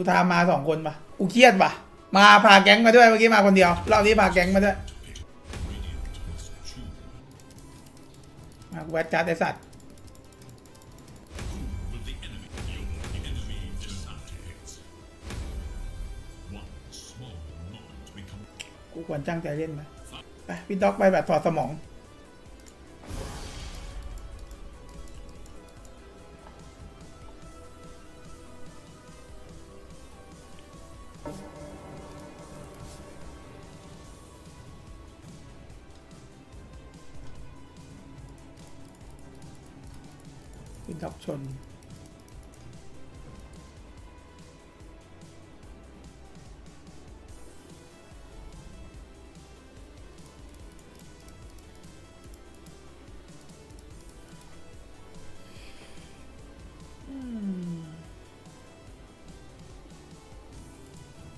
กูทามมาสองคนปะกูเครียดปะมาพาแก๊งมาด้วยเมื่อกี้มาคนเดียวรอบนี้พาแก๊งมาด้วยมากูแวดการ์ดไอสัตว์กูควรจ้างใจเล่นไหมไปพี่ด็อกไปแบบถอดสมอง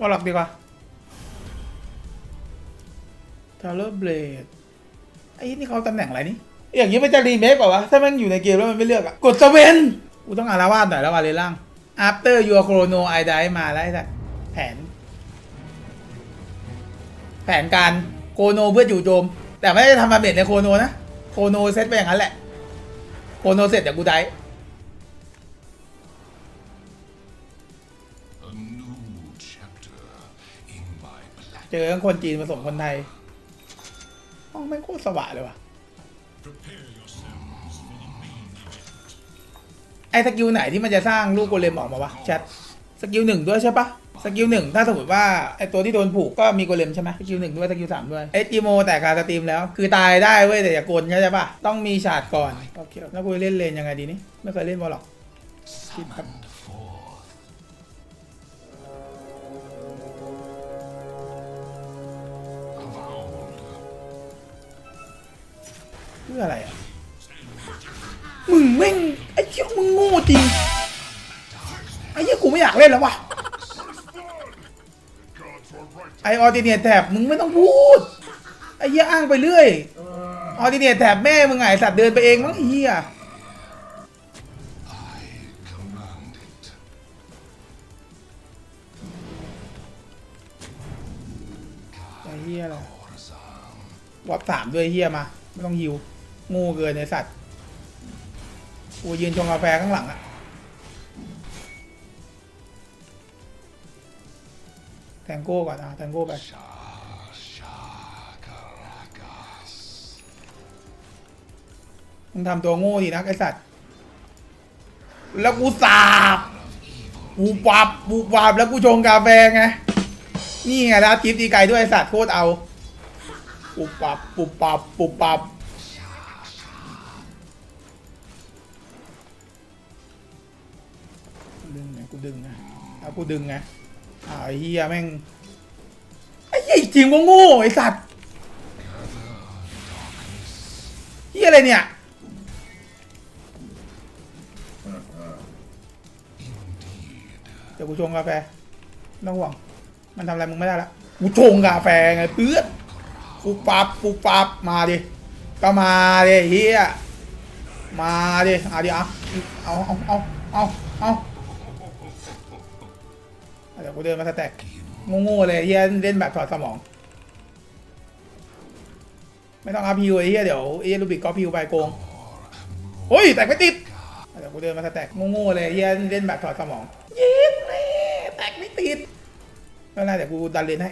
ว่าหลักดีกว่าทาร์เลอร์เบลดไอ้นี่เขาตำแหน่งอะไรนี่ อย่างนี้มันจะรีเมคเปล่าวะ ถ้ามันอยู่ในเกมแล้วมันไม่เลือกอะกดสเวนกูต้องอาราวาสหน่อยแล้ววาเลล่าง after your chrono I die มาแล้วไอ้สัสแผน แผนการโคโนเพื่อจู่โจม แต่ไม่ได้ทำมาเบ็ดในโคโนนะ โคโนเซตไปอย่างนั้นแหละ โคโนเสร็จเดี๋ยวกูได้ เจอทั้งคนจีนผสมคนไทยห้องแม่งโคตรสว่างเลยว่ะไอ้สกิลไหนที่มันจะสร้างลูกโกเลมออกมาวะแชทสกิลหนึ่งด้วยใช่ปะสกิลหนึ่งถ้าสมมติว่าไอ้ตัวที่โดนผูกก็มีโกเลมใช่ไหมสกิลหนึ่งด้วยสกิลสามด้วยไอ้จีโมแต่การสตรีมแล้วคือตายได้เว้ยแต่อย่ากลใช่ปะต้องมีฉาดก่อนโอเคแล้วกูเล่นเลนยังไงดีนี่ไม่เคยเล่นบอลหรอกคิดครับ เพื่ออะไรอะ มึงแม่งไอ้เชี่ยมึงโง่จริง ไอ้เหี้ยกูไม่อยากเล่นแล้ววะไอออร์ดิเนียแถบมึงไม่ต้องพูด ไอ้เหี้ยอ้างไปเรื่อย ออร์ดิเนียแถบแม่มึงไงสัตว์เดินไปเองมั้งไอ้เหี้ยไอ้เหี้ยอะไรวับสามด้วยเหี้ยมา ไม่ต้องฮิว งูเกินไอ้สัตว์กูยืนชงกาแฟข้างหลังอะแทงโก้ก่อนอะแทงโก้ไปมึงทำตัวโง่ดีนะไอสัตว์ แล้วกูสาบปูปับปูปับแล้วกูชงกาแฟไง นี่ไงแล้วทิปตีไก่ด้วยไอสัตว์โคตรเอาปูปับปูปับปูปับ แล้วกูดึงไงอ้าไอ้เฮียแม่งไอ้เหี้ยอีกทีมก็โง่ไอสัตว์เฮียอะไรเนี่ยเดี๋ยวกูชงกาแฟไม่ต้องห่วง มันทำอะไรมึงไม่ได้ละกูชงกาแฟไงเพื่อนปูปับปูปับมาดิก็มาดิเฮียมาดิเอาดิเอาเอาเอาเอาเอา เอาเดี๋ยวกูเดินมาสแต็กโง่ๆเลยเฮียเล่นแบบถอดสมอง ไม่ต้องอัพฮิวไอ้เฮียเดี๋ยวไอ้ลูบิกก็พิวไปโกงเฮ้ยแตกไม่ติดเดี๋ยวกูเดินมาสแต็กโง่ๆเลยเฮียเล่นแบบถอดสมองยิงเลยแตกไม่ติดไม่เป็นไรเดี๋ยวกูดันเลนให้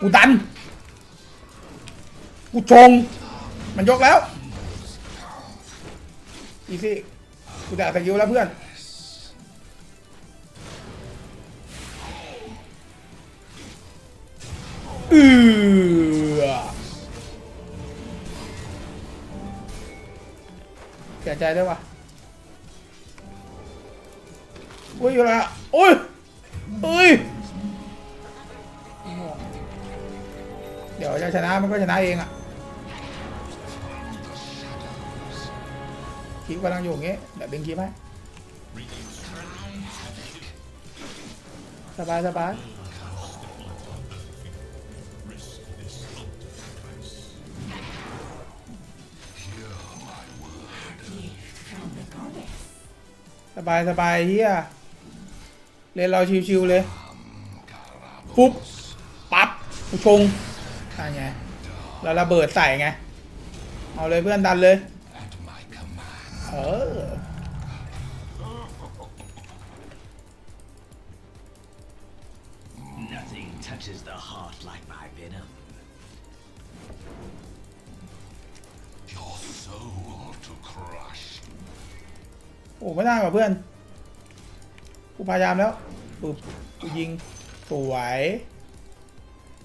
กูดันกูชงมันยกแล้วอีซี่กูด่าสกิลแล้วเพื่อน อือเสียใจด้วยวะโอ้ยอยู่แล้วอะโอ้ยเอ้ย เดี๋ยวจะชนะมันก็ชนะเองอะคลิปกำลังอยู่อย่างงี้เดี๋ยวดึงคลิปให้สบายสบาย บายสบายเฮียเล่นเราชิวๆเลย ปุ๊บ ปั๊บกูชงอะไรไงแล้วระเบิดใส่ไง เอาเลยเพื่อนดันเลย เออ โอ้ไม่ได้ว่ะเพื่อน กูพยายามแล้วปึ๊บกูยิง สวย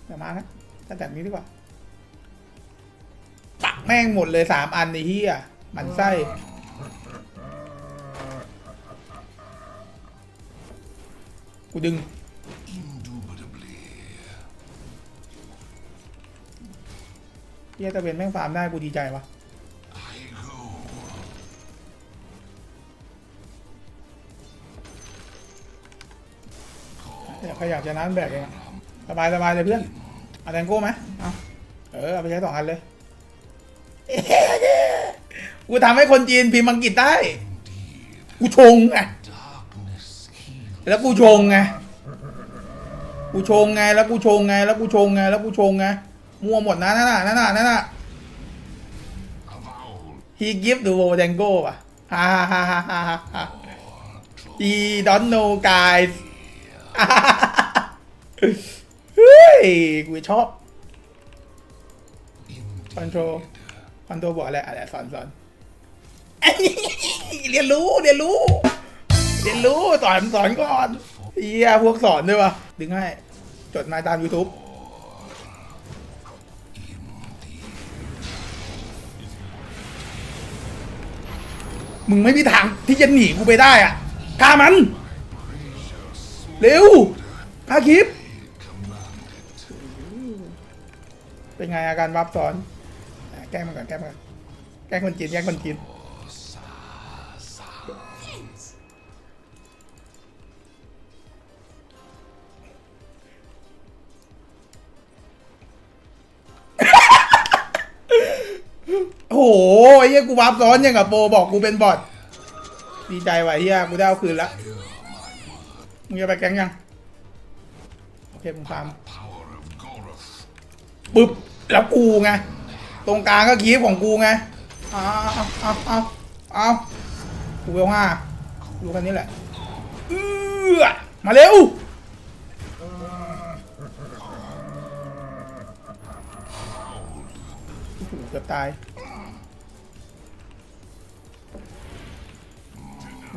เดี๋ยวมาครับถ้าแบบนี้ดีกว่าปักแม่งหมดเลยสามอันในเฮียมันไส้กูดึง เฮียตะเวนแม่งฟาร์มได้กูดีใจวะ ครอยากจะนั้นแบกเองอะสบายสบายเลยเพื่อนเอาแตงโก้ไหมเอาเออเอาไปใช้สองอันเลยกูทำให้คนจีนพิมพ์อังกฤษได้ กูชงไงแล้วกูชงไงกูชงไงแล้วกูชงไงแล้วกูชงไงแล้วกูชงไงมั่วหมดนะนั่นน่ะนั่นน่ะนั่นน่ะ he give the w o d a n g o อะฮ่าฮ่าฮ่าฮ่าฮ่าฮ่า he don't know guys เฮ้ย กูชอบคอนโทรคอนโทรบอกอะไรอะไรสอนสอนเรียนรู้เรียนรู้ เรียนรู้สอนสอนก่อนเฮียพวกสอนด้วยวะดึงให้ จดมาตาม YouTube มึงไม่มีทางที่จะหนีกูไปได้อะฆ่ามัน เร็วฆ่าคลิป เป็นไงอาการวับซ้อน แกล้งมันก่อนแกล้งมันก่อนแกล้งคนจีนแกล้งคนจีนโอ้โหไอ้เหี้ยกูวับซ้อนยังกับโปรบอกกูเป็นบอทดีใจว่ะเฮียกูได้เอาคืนละ มึงจะไปแก๊งยัง โอเคมึงฟาร์ม Power of Goroth. ปึ๊บ แล้วกูไง ตรงกลางก็คีบของกูไงเอาเอาเอาเอาเอากูเวลห้าดูกันนี้แหละเอื้อมาเร็วโอ้โหเกือบตาย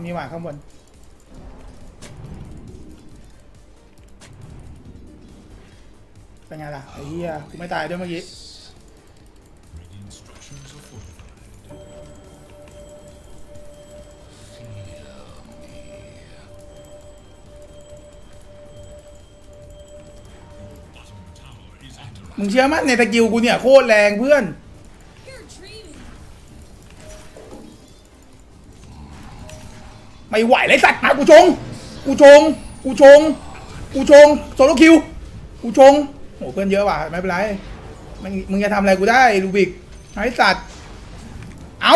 มีหมาข้างบน เป็นไงล่ะไอ้เหี้ยกูไม่ตายด้วยเมื่อกี้มึงเชื่อมั้ยในตะกิวกูเนี่ยโคตรแรงเพื่อนไม่ไหวเลยสัตว์มากูชง กูชง กูชง กูชงโซโลคิว กูชง เพื่อนเยอะว่ะไม่เป็นไรมึงมึงจะทำอะไรกูได้ลูบิกไอ้สัตว์เอา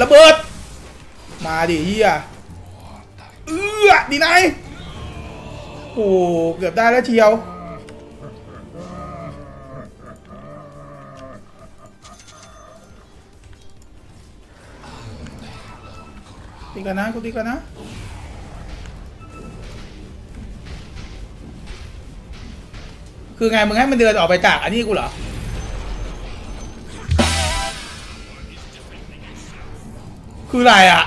ระเบิด มาดิเฮียเอื้อดีไหนโอ้เกือบได้แล้วเชียวตีกันนะกูตีกันนะ คือไงมึงให้มันเดินออกไปจากอันนี้กูเหรอคืออะไรอะ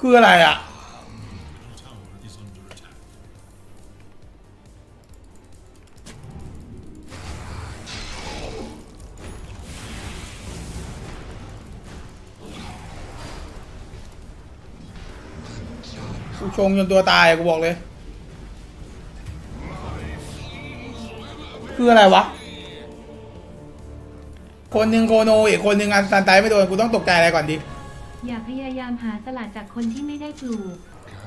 คืออะไรอะ ชงจนตัวตายอะกูบอกเลย คืออะไรวะ คนหนึ่งโคโนอีกคนหนึ่งอันซันไตไม่โดนกูต้องตกใจอะไรก่อนดิอย่าพยายามหาสลัดจากคนที่ไม่ได้ปลูก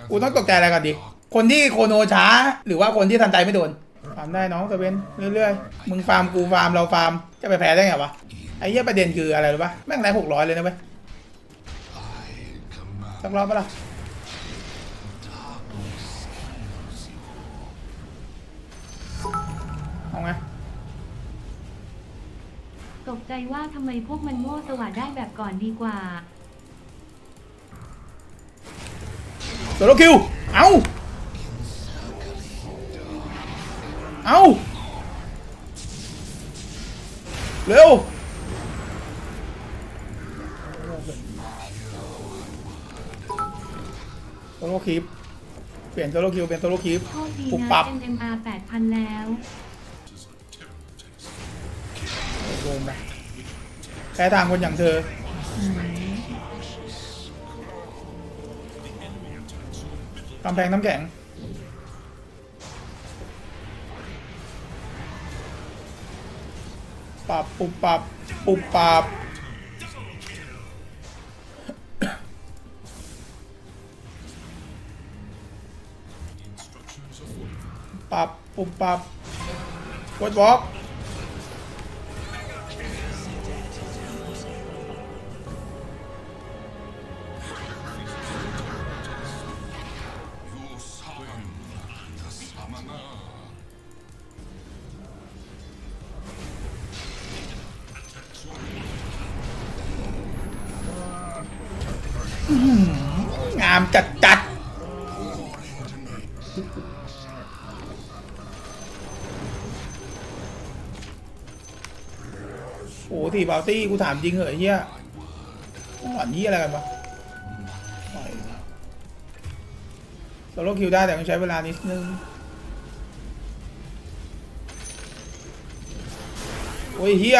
กูต้องตกใจอะไรก่อนดิคนที่โคโนช้า หรือว่าคนที่ทันใจไม่โดนฟาร์มได้น้องตะเวนเรื่อยๆ มึงฟาร์มกูฟาร์มเราฟาร์มจะไปแพ้ได้ไงวะไอ้เหี้ยประเด็นคืออะไรรู้ปะแม่งแรงหกร้อยเลยนะเว้ยสักรอบปะล่ะ เอาไง ตกใจว่าทำไมพวกมันโง่สวัสดได้แบบก่อนดีกว่าโซโลคิว เอาเอาเร็ว โซโลคิป เปลี่ยนโซโลคิวเป็นโซโลคิป โทษดีปุบนะปับ NMR 8,000 แล้ว โดนไปแค่ทางคนอย่างเธอกำแพงน้ำแข็งปรับปุบปับปุบปับปรับปุบปับกดบล็อกามจัดจัดโอ้โหทีบาลตี้กูถามจริงเหอะไอ้เฮียหล่อนเฮียอะไรกันวะโซโลคิวได้แต่ต้องใช้เวลานิดนึงโอ้ยเฮีย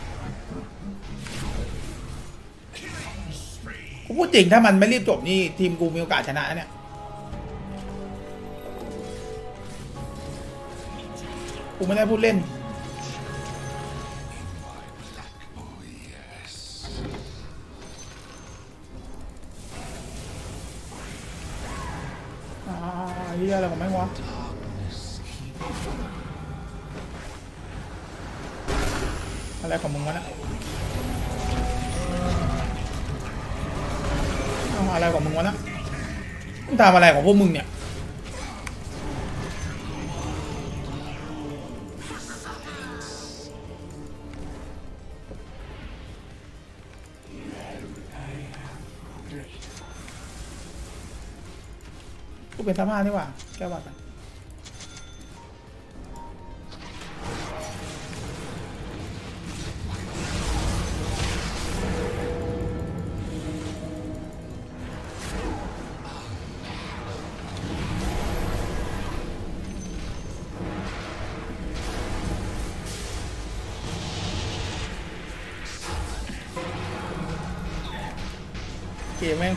กูพูดจริงถ้ามันไม่รีบจบนี่ทีมกูมีโอกาสชนะเนี่ย กูไม่ได้พูดเล่น อ่าเฮียอะไรของแม่งวะอะไรของมึงวะเนี่ย อะไรของมึงวะนะมึงทำอะไรของพวกมึงเนี่ยกูเป็นสภาพนี่หว่าแก้วัดไป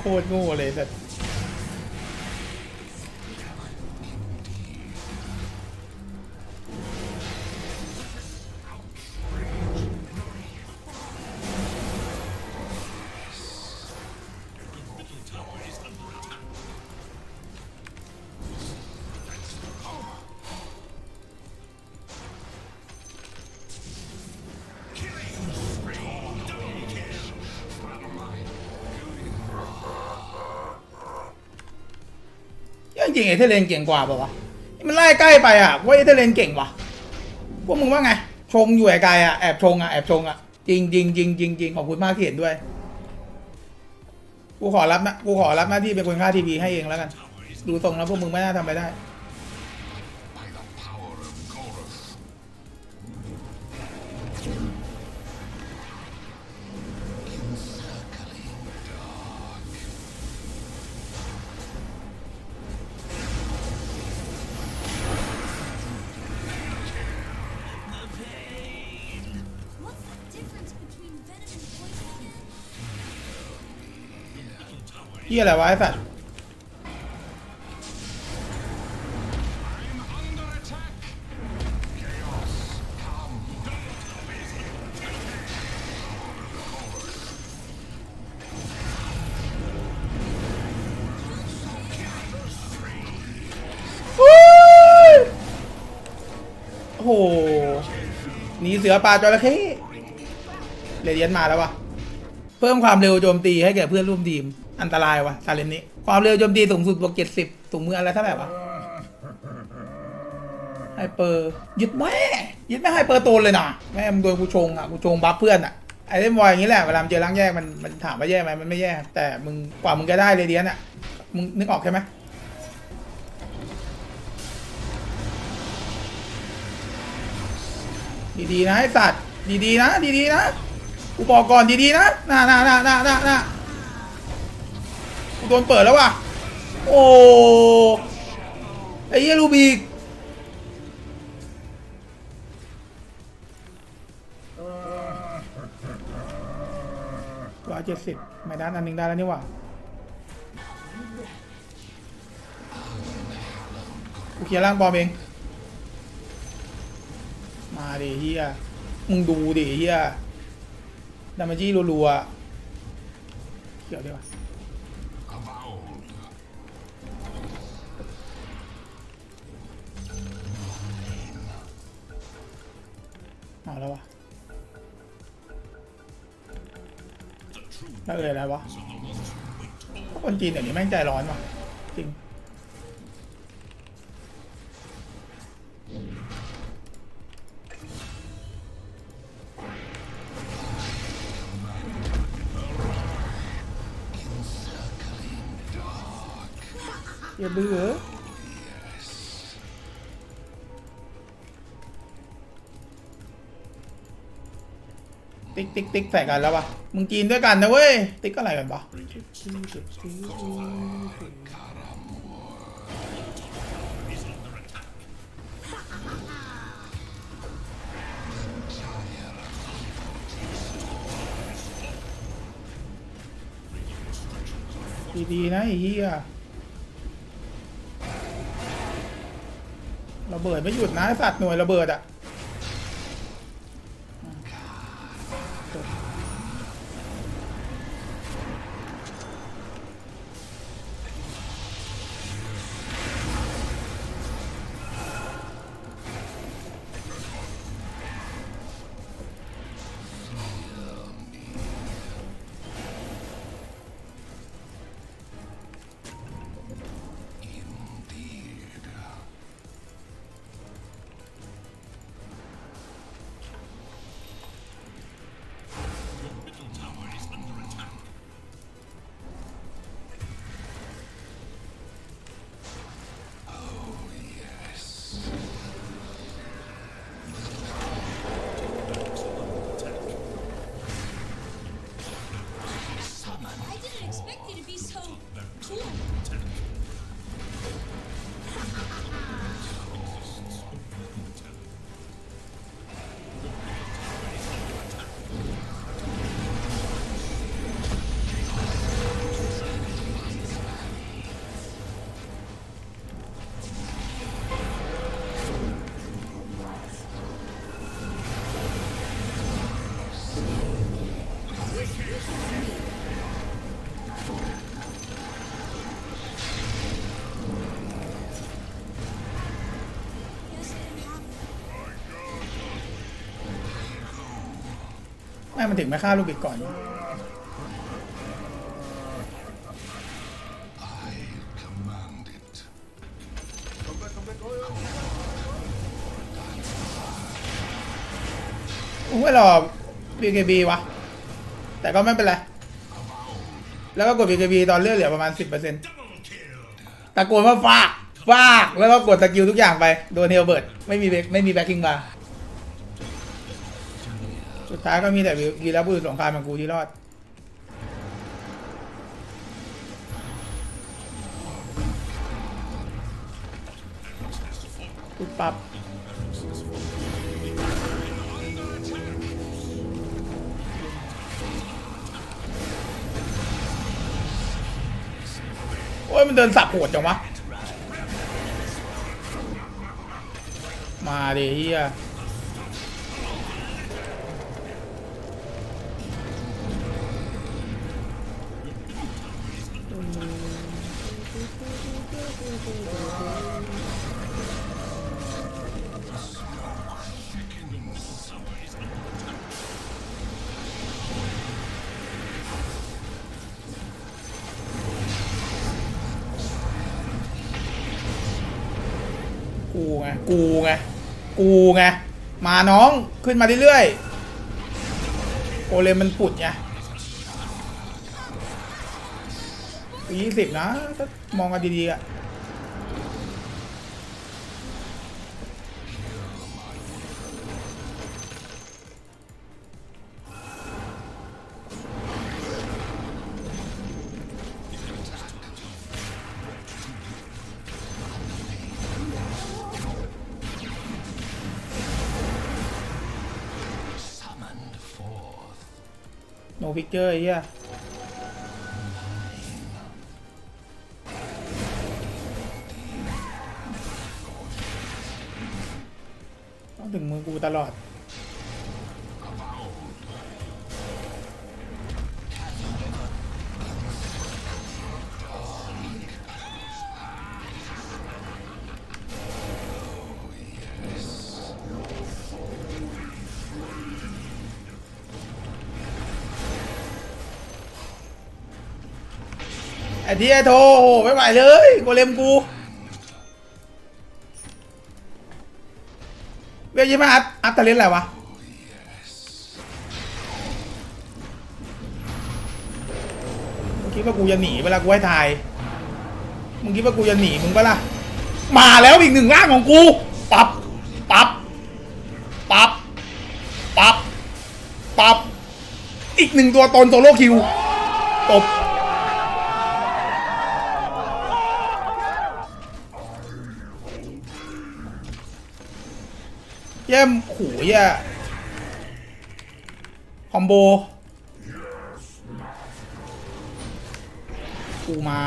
คตรโง่เลยแบบ จริงๆไอ้เทเลนเก่งกว่าเปล่าวะมันไล่ใกล้ไปอะว่าไอ้เทเลนเก่งวะพวกมึงว่าไงชงอยู่ไกลๆอะแอบชงอะแอบชงอะจริงจริงจริงจริงจริงขอบคุณมากที่เห็นด้วยกูขอรับนะกูขอรับหน้าที่เป็นคนค่าทีวีให้เองแล้วกัน ดูทรงแล้วพวกมึงไม่น่าทำไปได้ เฮียอะไรวะไอ้สัตว์โอ้โหหนีเสือป่าจระเข้เรเดียนมาแล้ววะเพิ่มความเร็วโจมตีให้แก่เพื่อนร่วมทีม อันตรายวะชาเลนนี้ ความเร็วโจมตีสูงสุดบวกเจ็ดสิบถุงมืออะไรเท่าไหร่วะไฮเปอร์ยึดแม่ยึดแม่ไฮเปอร์โตนเลยนะแม่มึงโดนกูชงอะกูชงบัฟเพื่อนอะไอเล่นวอยอย่างนี้แหละเวลามันเจอร่างแยกมันมันถามว่าแย่ไหมมันไม่แย่ แต่มึงกว่ามึงจะได้เรเดียนอะมึงนึกออกใช่ไหมดีๆนะไอ้สัตว์ดีๆนะ ดีๆนะกูบอกก่อนดีๆนะน่าน่าน่าน่าน่าน่า กูโดนเปิดแล้วว่ะ โอ้ไอ้เหี้ยลูบิกร้อยเจ็ดสิบไม่ด้อันหนึ่งได้แล้วนี่ว่ากูเคลียร์ร่างบอมเอง มาดิเฮียมึงดูดิเฮียดามาจี้รัวๆเกี่ยวดีกว่ เอาแล้ววะแล้วเอ่ยอะไรวะคนจีนเดี๋ยวนี้แม่งใจร้อนว่ะจริงอย่าเบื่อ ติ๊กติ๊กติ๊กใส่กันแล้ววะมึงจีนด้วยกันนะเว้ย ติ๊กอะไรกันปะดีๆนะไอ้เหี้ยระเบิดไม่หยุดนะสัตว์หน่วยระเบิดอะ แม่มันถึงไม่ฆ่าลูกบิดก่อนอุ้ยรอ BKB วะ แต่ก็ไม่เป็นไร แล้วก็กด BKB ตอนเลือดเหลือประมาณ 10%ตะโกนว่าฟากฟากแล้วก็กดสกิลทุกอย่างไป โดนเฮลเบิร์ตไม่มีไม่มีแบ็คกิ้งมา สุดท้ายก็มีแต่วีรบุรุษสงครามของกูที่รอด ปุ๊บปั๊บอ้ยมันเดินสับโหดจังวะ มาดิเฮีย กูไง กูไง กูไง มาน้อง ขึ้นมาเรื่อยๆโอเลมมันปุดไงยี่สิบนะ มองกันดีๆอะ พิกเจอร์เฮียต้องถึงมือกูตลอด ไอ้ที่ไอ้โทรโหไม่ไหวเลยโกเลมกูเวียยี่มาอัพอัพทะเลนอะไรวะมึงคิดว่ากูจะหนีเวลากูให้ทายมึงคิดว่ากูจะหนีมึงปะล่ะมาแล้วอีกหนึ่งร่างของกูปับปับปับปับปับอีกหนึ่งตัวตนโซโล่คิวตบ เยี่ยมหูเยี่ยคอมโบกูมา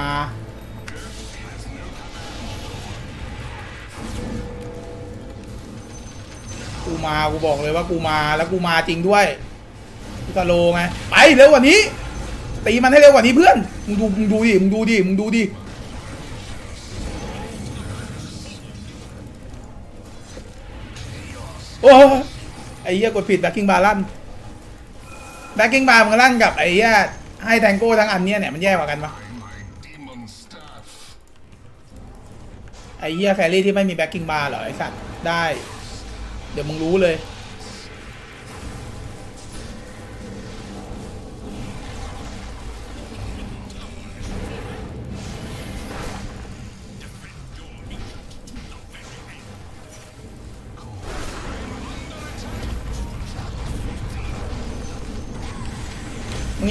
กูมา กูบอกเลยว่ากูมา แล้วกูมาจริงด้วยกูสโลไง ไปเร็วกว่านี้ ตีมันให้เร็วกว่านี้เพื่อน มึงดู มึงดูดิ มึงดูดิ มึงดูดิ อ้ไอ้เหี้ยกดผิดแบ็คกิ้งบาร์ลั่นแบ็คกิ้งบาร์มันลั่นกับไอ้เหี้ยให้แทงโก้ทั้งอันเนี้ยเนี่ยมันแย่กว่ากันปะไอ้เหี้ยแครี่ที่ไม่มีแบ็คกิ้งบาร์เหรอไอ้สัตว์ได้ เดี๋ยวมึงรู้เลย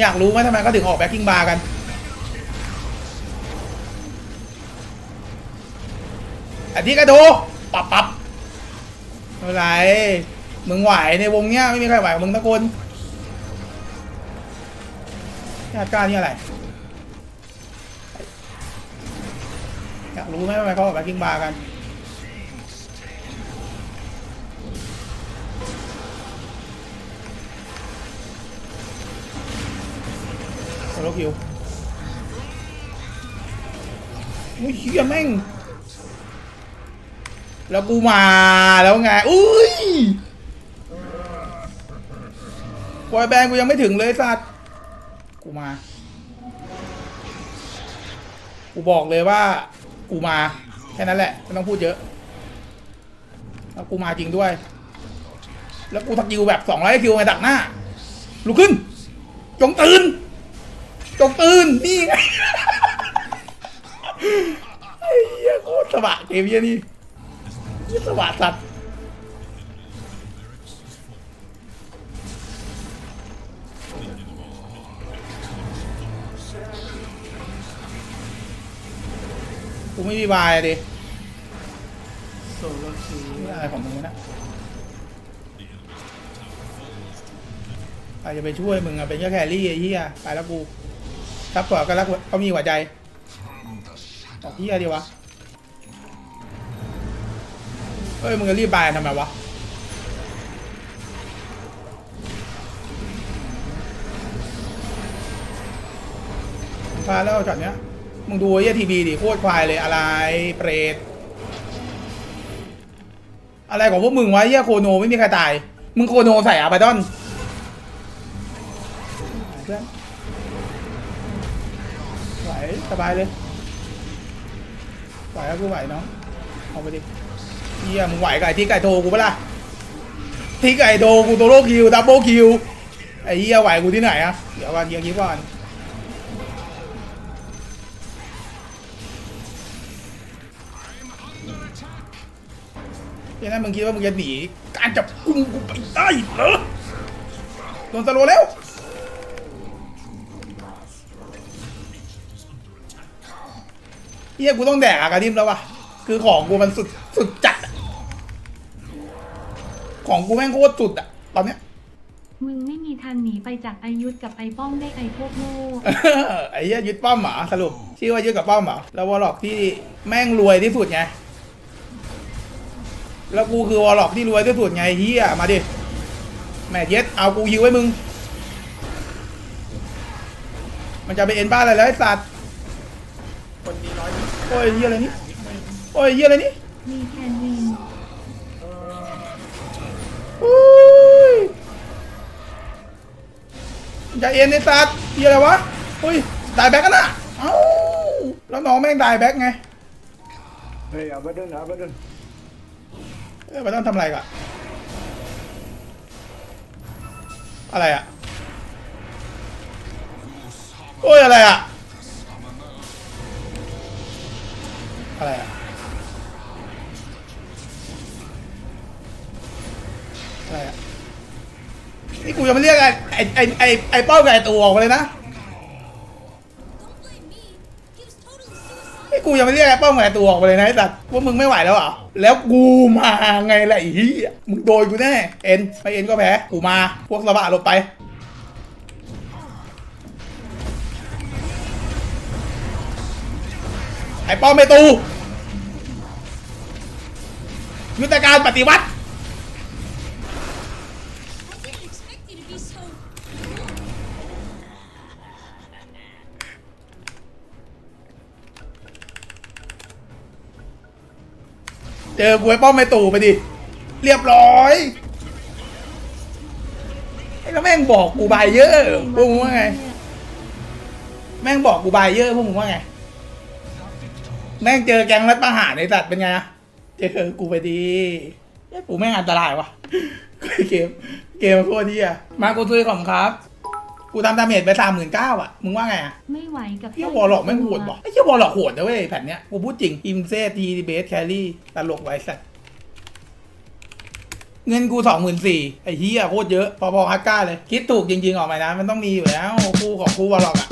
อยากรู้ไหมทำไมเขาถึงออกแบ็คกิ้งบาร์กันอันที่กระโดดปับปับไม่เป็นไรมึงไหวในวงเนี้ยไม่มีใครไหวมึงตะคนญาติกล้านี่อะไร อยากรู้ไหมทำไมเขาออกแบ็คกิ้งบาร์กัน โซโลคิวอุ้ยเฮียแม่ง แล้วกูมาแล้วไง อุ้ยปอยแบงกูยังไม่ถึงเลยสัตว์ กูมา กูบอกเลยว่า กูมา แค่นั้นแหละ ไม่ต้องพูดเยอะ แล้วกูมาจริงด้วย แล้วกูทักยิวแบบสองร้อยคิวไงดักหน้า ลุกขึ้น จงตื่น จงตื่นนี่ไงไอ้เหี้ยโคตรสบะเกมเหี้ยนี่เหี้ยสบะสัตว์กูไม่มีบายอะดิโซโลคิอะไรของมึงนะใครจะไปช่วยมึงอะเป็นแค่แครี่ไอ้เหี้ยตายแล้วกู ซับพอร์ตก็รักก็มีหัวใจออกเฮียดีวะเฮ้ยมึงจะรีบไปทำไมวะพาแล้วช็อตเนี้ย มึงดูไอ้ทีบีดิโคตรควายเลยอะไรเปรตอะไรของพวกมึงวะเฮียโคโนไม่มีใครตาย มึงโคโนใส่อาบาดอนเพื่อน สบายเลยไหวแล้วกูไหวเนาะเอาไปดิเฮียมึงไหวไอ้ที่ไก่โทกูปะล่ะที่ไก่โทกูโตโลคิวดับเบิลคิวไอ้เฮียไหวกูที่ไหนอะเดี๋ยววันเกียคิดก่อนยังไงมึงคิดว่ามึงจะหนีการจับกุมกูไปได้เหรอโดนตะโลแล้ว เฮียกูต้องแดกอากาดิมแล้ววะคือของกูมันสุดสุดจัดอะของกูแม่งโคตรสุดอะตอนเนี้ย มึงไม่มีทางหนีไปจากอายุธกับไอป้องได้ไอพวกโง่ไอ้เหี้ยยึดป้อมเหรอสรุปชื่อว่ายึดกับป้อมเหรอแล้ววอลล็อกที่แม่งรวยที่สุดไงแล้วกูคือวอลล็อกที่รวยที่สุดไงเฮียมาดิแม่เย็ดเอากูฮิวไว้มึง มันจะไปเอ็นบ้านอะไรแล้วไอ้สัตว์คนมีน้อย โอ้ยเฮียอะไรนี่โอ้ยเฮียอะไรนี่มีแคนวินอุ้ยจะเอ็นในสัตว์เฮียอะไรวะอุ้ยได้แบ็กกันนะเอ้าแล้วน้องแม่งได้แบ็กไงเฮ้ยเอาไปเดินเอาไปเดินเอ้ยมันต้องทำอะไรก่อนอะไรอะโอ้ยอะไรอะ อะไรอะอะไรอะนี่กูยังไม่เรียกไอ้ไอ้ไอ้ไอ้ไอ้เป้ากับไอ้ตัวออกมาเลยนะนี่กูยังไม่เรียกไอ้เป้ากับไอ้ตัวออกมาเลยนะไอ้สัตว์ว่ามึงไม่ไหวแล้วเหรอแล้วกูมาไงล่ะไอ้เหี้ยมึงโดนกูแน่เอ็นไม่เอ็นก็แพ้กูมาพวกสบะหลบไป ไอ้ป้อมไม่ตูยุทธการปฏิวัติเจอกูไอ้ป้อมไม่ตู่ไปดิ เรียบร้อย ไอ้แล้วแม่งบอกกูบายเยอะพวกมึงว่าไง แม่งบอกกูบายเยอะพวกมึงว่าไง แม่งเจอแก๊งรัฐประหารในสัตว์เป็นไงอะเจอกูไปดีเอ้ยกูแม่งอันตรายวะเกม เกมโคตรดีอะมากูซื้อของครับ กูทำดาเมจไปสามหมื่นเก้าอะมึงว่าไงอะ ไม่ไหวกับเฮียวอลล็อกแม่งโหดว่ะไอ้เฮียวอลล็อกโหดนะเว้ยแผ่นเนี้ยกูพูดจริงอิมเซทีเบสแครี่ตลกไว้สัตว์เงินกูสองหมื่นสี่ไอ้เฮียโคตรเยอะ พอๆฮักก้าเลย คิดถูกจริงๆออกมานะ มันต้องมีอยู่แล้วคู่ของคู่วอลล็อกอะ